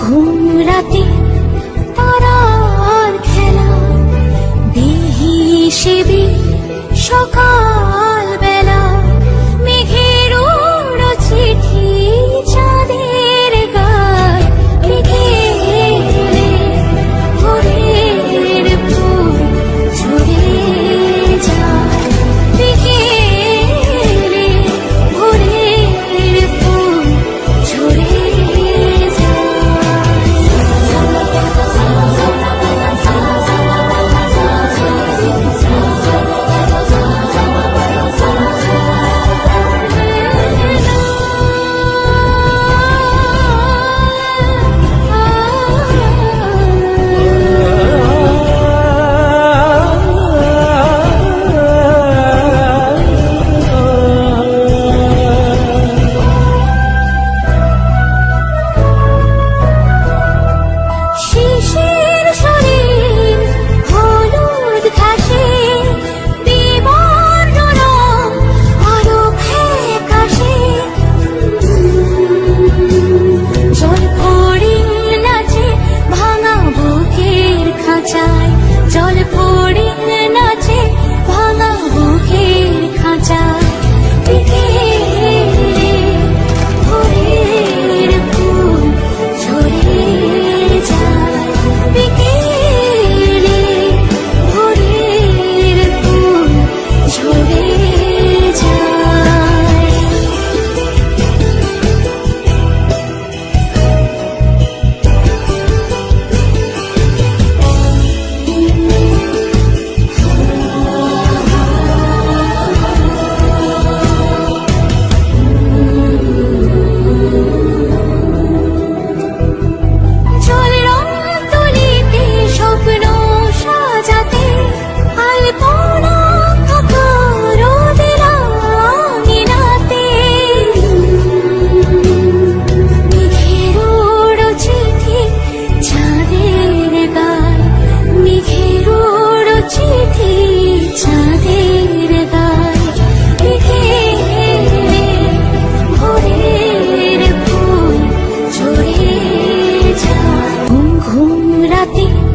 ঘুম রাতে তারার খেলা দেহি সেবী latir